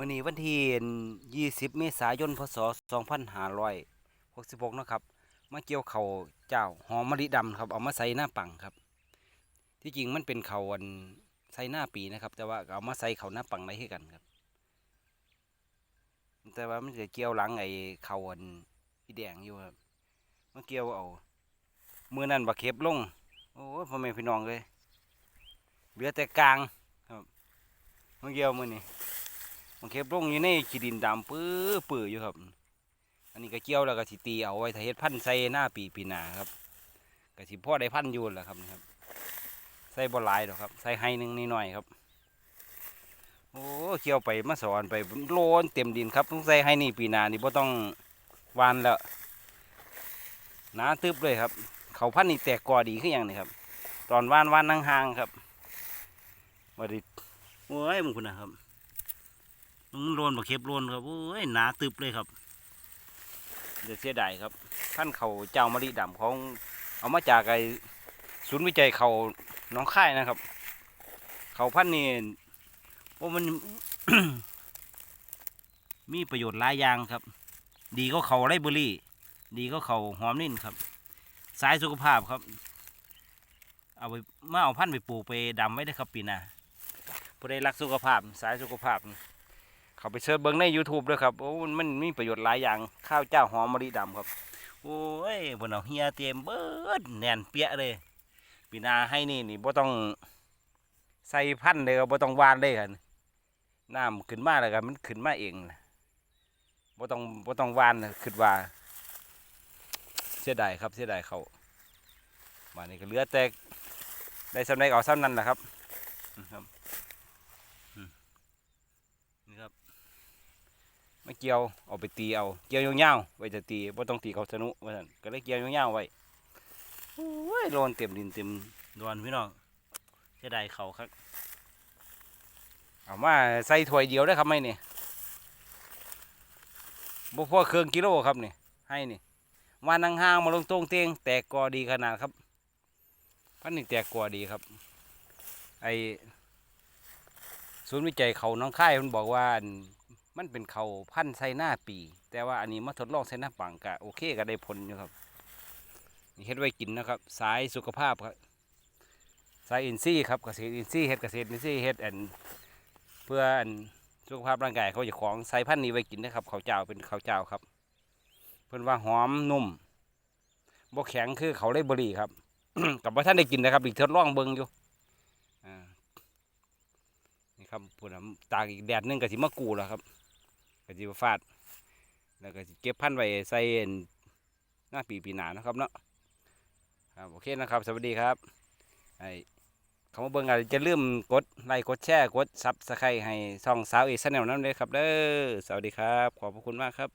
มื้อนี้วันที่ 20 เมษายน พศ 2566นาะครับ มาเกี่ยวเขาเจ้าหอมมะลิดำครับ เอามาใส่หน้าปังครับ ที่จริงมันเป็นเขาวันใส่หน้าปีนะครับ แต่ว่าเอามาใส่เขาหน้าปังได้คือกันครับ แต่ว่ามันจะเกี่ยวหลังไอ้เขาวันอีแดงอยู่ครับมาเกี่ยวเอามือนั้นบักเข็บลง โอ้พ่อแม่พี่น้องเลยเหลือแต่กลางครับมาเกี่ยวมือนี้ มันเก็บลงอยู่ในขี้ดินดำปื้อปื้ออยู่ครับ อันนี้ก็เกี่ยวแล้วก็สิตีเอาไว้ถ้าเฮ็ดพันธุ์ใส่หน้าปีปีนาครับก็สิพ่อได้พันธุ์อยู่แหละครับนี่ครับ ใส่บ่หลายดอกครับ ใส่ให้หนึงนิดหน่อยครับ โอ้เกี่ยวไปมาสอนไปโลนเต็มดินครับต้องใส่ให้นี่ปีนานี่บ่ต้องวานแล้วหนาตึบเลยครับ เขาพันธุ์นี่แตกกอดีขึ้นอย่างนี้ครับ ตอนวานวานห่างครับบไดิโอ้ยมึงคุณนะครับ มันโลนบักเข็บโลนครับโอ้ยหนาตึบเลยครับเดี๋ยวเสียดายครับท่านเขาเจ้ามะลิดำของเอามาจากไอศูนย์วิจัยเขาน้องค่ายนะครับ เขาพันนี่โอ้มัน มีประโยชน์หลายอย่างครับ ดีก็เขาไรเบอรี่ ดีก็เขาหอมนิ่นครับ สายสุขภาพครับ เอาไปมาเอาพันธุ์ไปปลูกไปดำไว้ได้ครับปีหน้าผู้ใดรักสุขภาพ สายสุขภาพ เขาไปเสิร์ชเบิ้งใน YouTube ด้วยครับโอ้มันมีประโยชน์หลายอย่างข้าวเจ้าหอมมะลิดำครับ โอ้ยบนเอาเฮียเตรียมเบิดแน่นเปี้ยเลยปีนาให้นี่นี่บ่ต้องใส่พันเลยครับบ่ต้องวานเลยครับน้ำขึ้นมาแล้วก็มันขึ้นมาเองบ่ต้องบ่ต้องวานนะคิดว่า เสียดายครับเสียดายเขามานี่ก็เหลือแต่ได้สำเร็จเอาซ้ำนั้นแหละครับครับ นี่ครับมา เกี่ยวเอาไปตีเอาเกี่ยวยาวๆไว้จะตีบ่ต้องตีเขาสนุว่าซั่นก็เลยเกี่ยวยาวๆไว้โอ้ยโลนเต็มดินเต็มดอนพี่น้องจะได้เขาครับเอามาใส่ถ้วยเดียวได้ครับไหมเนี่บ่พอเครื่องกิโลครับนี่ให้นี่มานังห้างมาลงตรงเตียงแตกกอดีขนาดครับพันนี่แตกกอดีครับ ไอศูนย์วิจัยเขาน้องค่ายมันบอกว่า มันเป็นเขาพันธุ์ไซหน้าปี แต่ว่าอันนี้มาทดลองไซหน้าปังกะโอเคก็ได้ผลอยู่ครับนี่เฮ็ดไว้กินนะครับ สายสุขภาพครับสายอินทรีย์ครับเกษตรอินทรีย์เฮ็ดเกษตรอินทรีย์เฮ็ดอันเพื่ออันสุขภาพร่างกายเขาจะของใส่พันธุ์นี้ไว้กินนะครับเขาวเจ้าเป็นเขาวเจ้าครับ เพิ่อนว่าหอมนุ่มบ่แข็งคือเขาเลยบรีครับกับว่าท่านได้กินนะครับ อีกทดลองเบิ่งอยู่อ่านี่ครับพูดนะตากอีกแดดหนึงก็สิมากูแล้วครับ ก็สิฟาด แล้วก็เก็บพันไว้ใส่นหน้าปีปีหนานะครับเนาะครับโอเคนะครับ สวัสดีครับไอ้คำว่าเบิ่งอาจจะลืมกดไลค์กดแชร์กดซับสไครต์ให้ช่องสาวเอชแนลนั่นเลยครับเด้อสวัสดีครับ ขอบพระคุณมากครับ